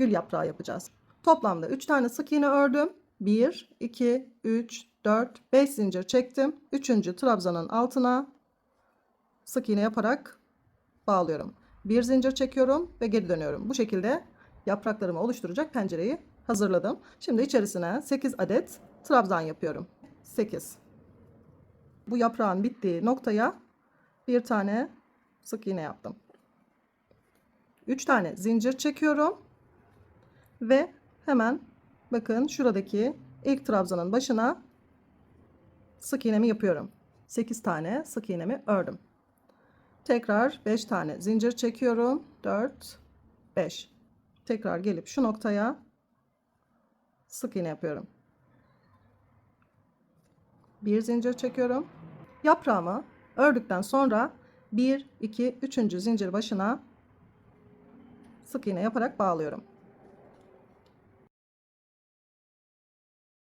gül yaprağı yapacağız. Toplamda 3 tane sık iğne ördüm. 1, 2, 3, 4, 5 zincir çektim. 3. trabzanın altına sık iğne yaparak bağlıyorum. Bir zincir çekiyorum ve geri dönüyorum. Bu şekilde yapraklarımı oluşturacak pencereyi hazırladım. Şimdi içerisine 8 adet trabzan yapıyorum. 8. Bu yaprağın bittiği noktaya bir tane sık iğne yaptım. 3 tane zincir çekiyorum ve hemen bakın şuradaki ilk trabzanın başına sık iğnemi yapıyorum. 8 tane sık iğnemi ördüm. Tekrar 5 tane zincir çekiyorum. 4 5. Tekrar gelip şu noktaya sık iğne yapıyorum. Bir zincir çekiyorum. Yaprağımı ördükten sonra 1 2 3. zincir başına sık iğne yaparak bağlıyorum.